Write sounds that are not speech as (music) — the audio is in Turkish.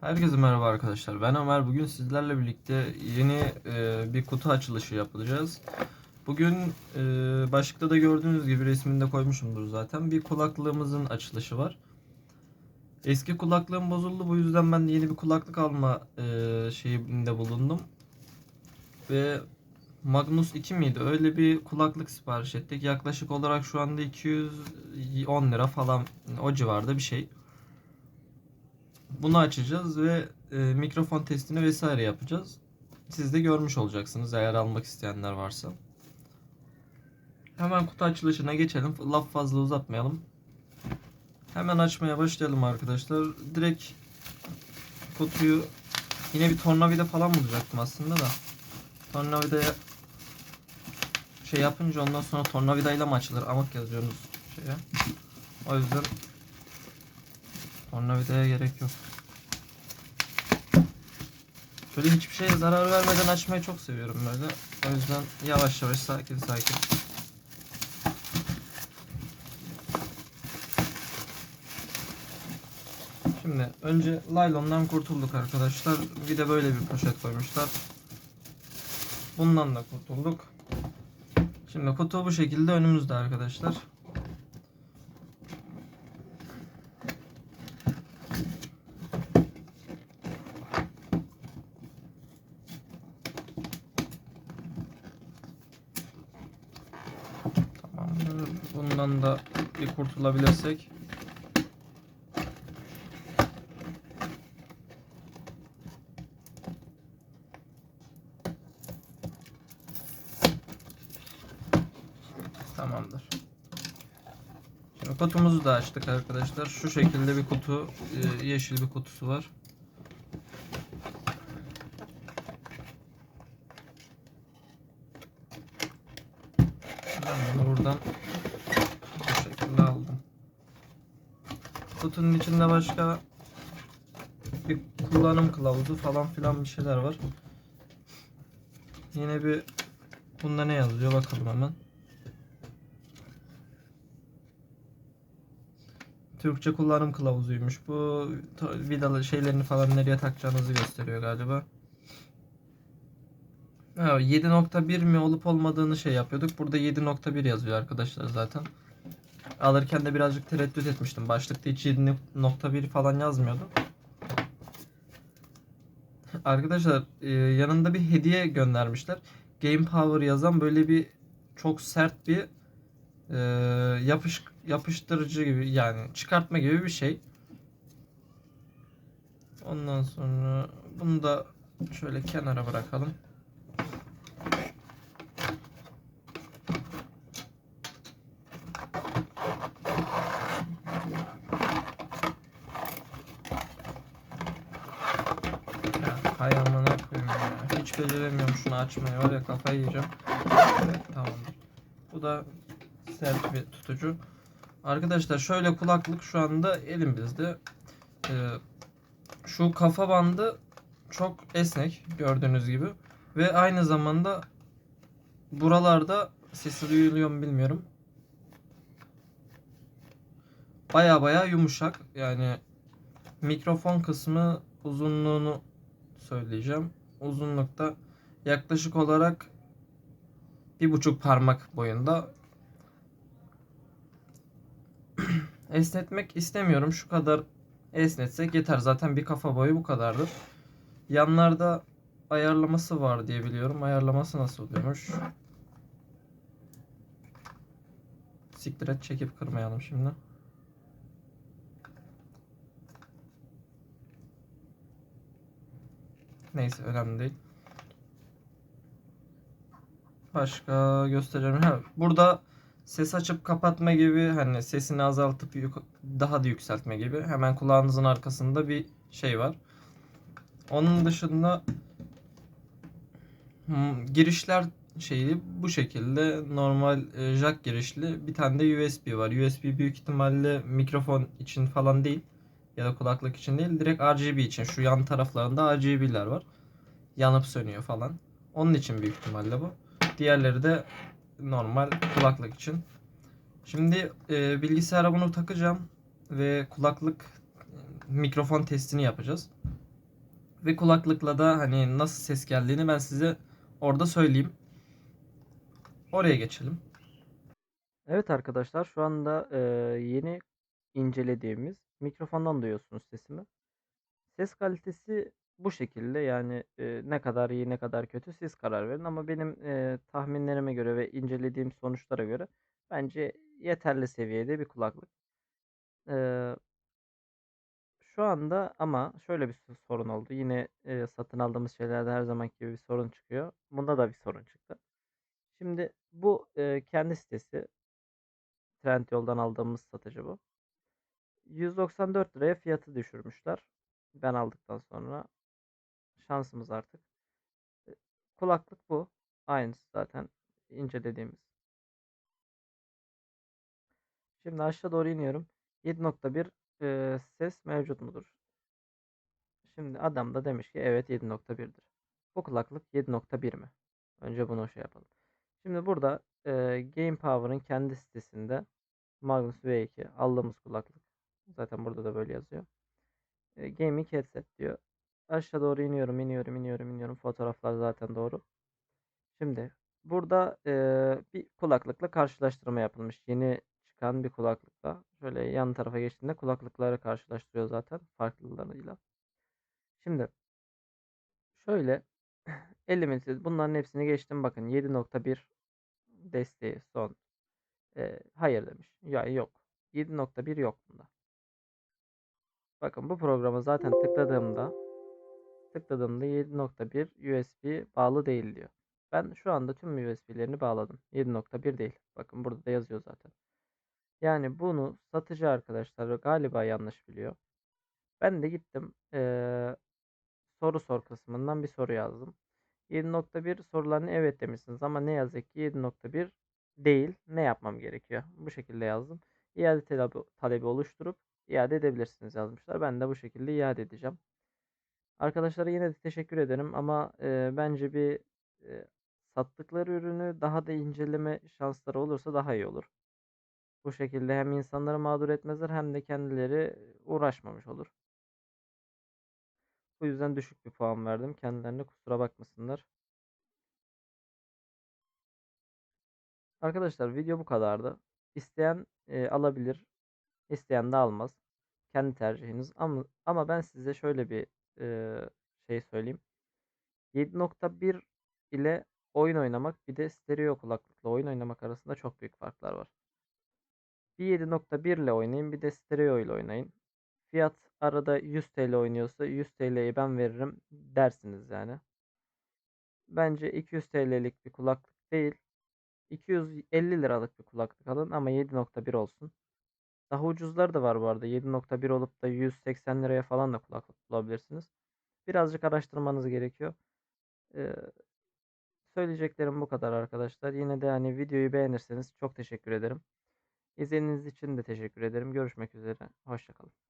Herkese merhaba arkadaşlar. Ben Ömer. Bugün sizlerle birlikte yeni e, bir kutu açılışı yapacağız. Bugün e, başlıkta da gördüğünüz gibi resmini de koymuşumdur zaten. Bir kulaklığımızın açılışı var. Eski kulaklığım bozuldu. Bu yüzden ben de yeni bir kulaklık alma e, şeyinde bulundum. Ve Magnus 2 miydi? Öyle bir kulaklık sipariş ettik. Yaklaşık olarak şu anda 210 lira falan o civarda bir şey. Bunu açacağız ve e, mikrofon testini vesaire yapacağız. Siz de görmüş olacaksınız eğer almak isteyenler varsa. Hemen kutu açılışına geçelim. Laf fazla uzatmayalım. Hemen açmaya başlayalım arkadaşlar. Direkt kutuyu yine bir tornavida falan bulacaktım aslında da. Tornavidaya şey yapınca ondan sonra tornavidayla mı açılır? Amok yazıyorsunuz şeye. O yüzden tornavidaya gerek yok. Böyle hiçbir şeye zarar vermeden açmayı çok seviyorum böyle. O yüzden yavaş yavaş sakin sakin. Şimdi önce laylondan kurtulduk arkadaşlar. Bir de böyle bir poşet koymuşlar. Bundan da kurtulduk. Şimdi kutu bu şekilde önümüzde arkadaşlar. Tamamdır. Bundan da bir kurtulabilirsek. Tamamdır. Şimdi kutumuzu da açtık arkadaşlar. Şu şekilde bir kutu, e, yeşil bir kutusu var. Ben bunu buradan bu şekilde aldım. Kutunun içinde başka bir kullanım kılavuzu falan filan bir şeyler var. Yine bir bunda ne yazıyor bakalım hemen. Türkçe kullanım kılavuzuymuş. Bu vidalı şeylerini falan nereye takacağınızı gösteriyor galiba. Ha, 7.1 mi olup olmadığını şey yapıyorduk. Burada 7.1 yazıyor arkadaşlar zaten. Alırken de birazcık tereddüt etmiştim. Başlıkta hiç 7.1 falan yazmıyordu. Arkadaşlar e, yanında bir hediye göndermişler. Game Power yazan böyle bir çok sert bir e, yapış yapıştırıcı gibi yani çıkartma gibi bir şey. Ondan sonra bunu da şöyle kenara bırakalım. Ya, hay amına koyayım ya. Hiç beceremiyorum şunu açmayı var ya kafayı yiyeceğim. Evet, tamamdır. Bu da sert bir tutucu. Arkadaşlar şöyle kulaklık şu anda elimizde. Ee, şu kafa bandı çok esnek gördüğünüz gibi. Ve aynı zamanda buralarda sesi duyuluyor mu bilmiyorum. Baya baya yumuşak. Yani mikrofon kısmı uzunluğunu söyleyeceğim. Uzunlukta yaklaşık olarak bir buçuk parmak boyunda (clears throat) esnetmek istemiyorum. Şu kadar esnetsek yeter. Zaten bir kafa boyu bu kadardır. Yanlarda ayarlaması var diye biliyorum. Ayarlaması nasıl oluyormuş? Siktir et çekip kırmayalım şimdi. Neyse önemli değil. Başka göstereceğim. Ha, burada ses açıp kapatma gibi hani sesini azaltıp daha da yükseltme gibi hemen kulağınızın arkasında bir şey var. Onun dışında hmm, girişler şeyi bu şekilde normal e, jack girişli bir tane de USB var. USB büyük ihtimalle mikrofon için falan değil ya da kulaklık için değil direkt RGB için şu yan taraflarında RGB'ler var. Yanıp sönüyor falan. Onun için büyük ihtimalle bu. Diğerleri de normal kulaklık için. Şimdi e, bilgisayara bunu takacağım ve kulaklık mikrofon testini yapacağız. Ve kulaklıkla da hani nasıl ses geldiğini ben size orada söyleyeyim. Oraya geçelim. Evet arkadaşlar şu anda e, yeni incelediğimiz mikrofondan duyuyorsunuz sesimi. Ses kalitesi bu şekilde yani e, ne kadar iyi ne kadar kötü siz karar verin ama benim e, tahminlerime göre ve incelediğim sonuçlara göre bence yeterli seviyede bir kulaklık. E, şu anda ama şöyle bir sorun oldu. Yine e, satın aldığımız şeylerde her zamanki gibi bir sorun çıkıyor. Bunda da bir sorun çıktı. Şimdi bu e, kendi sitesi. Trendyol'dan aldığımız satıcı bu. 194 liraya fiyatı düşürmüşler. Ben aldıktan sonra şansımız artık. E, kulaklık bu. Aynısı zaten incelediğimiz. Şimdi aşağı doğru iniyorum. 7.1 e, ses mevcut mudur? Şimdi adam da demiş ki evet 7.1'dir. Bu kulaklık 7.1 mi? Önce bunu şey yapalım. Şimdi burada e, Game Power'ın kendi sitesinde Magnus V2 aldığımız kulaklık. Zaten burada da böyle yazıyor. E, gaming headset diyor. Aşağı doğru iniyorum, iniyorum, iniyorum, iniyorum. Fotoğraflar zaten doğru. Şimdi burada e, bir kulaklıkla karşılaştırma yapılmış. Yeni çıkan bir kulaklıkla. Şöyle yan tarafa geçtiğinde kulaklıkları karşılaştırıyor zaten farklılarıyla. Şimdi şöyle (clears throat) elementi bunların hepsini geçtim. Bakın 7.1 desteği son. E, hayır demiş. Ya yok. 7.1 yok bunda. Bakın bu programa zaten tıkladığımda tıkladığımda 7.1 USB bağlı değil diyor. Ben şu anda tüm USB'lerini bağladım. 7.1 değil. Bakın burada da yazıyor zaten. Yani bunu satıcı arkadaşlar galiba yanlış biliyor. Ben de gittim ee, soru sor kısmından bir soru yazdım. 7.1 sorularını evet demişsiniz ama ne yazık ki 7.1 değil. Ne yapmam gerekiyor? Bu şekilde yazdım. İade talebi, talebi oluşturup iade edebilirsiniz yazmışlar. Ben de bu şekilde iade edeceğim. Arkadaşlara yine de teşekkür ederim ama e, bence bir e, sattıkları ürünü daha da inceleme şansları olursa daha iyi olur. Bu şekilde hem insanları mağdur etmezler hem de kendileri uğraşmamış olur. Bu yüzden düşük bir puan verdim. Kendilerine kusura bakmasınlar. Arkadaşlar video bu kadardı. İsteyen e, alabilir, isteyen de almaz. Kendi tercihiniz. Ama ama ben size şöyle bir e, şey söyleyeyim. 7.1 ile oyun oynamak bir de stereo kulaklıkla oyun oynamak arasında çok büyük farklar var. Bir 7.1 ile oynayın bir de stereo ile oynayın. Fiyat arada 100 TL oynuyorsa 100 TL'yi ben veririm dersiniz yani. Bence 200 TL'lik bir kulaklık değil. 250 liralık bir kulaklık alın ama 7.1 olsun. Daha ucuzları da var bu arada. 7.1 olup da 180 liraya falan da kulaklık bulabilirsiniz. Birazcık araştırmanız gerekiyor. Ee, söyleyeceklerim bu kadar arkadaşlar. Yine de hani videoyu beğenirseniz çok teşekkür ederim. İzlediğiniz için de teşekkür ederim. Görüşmek üzere. Hoşçakalın.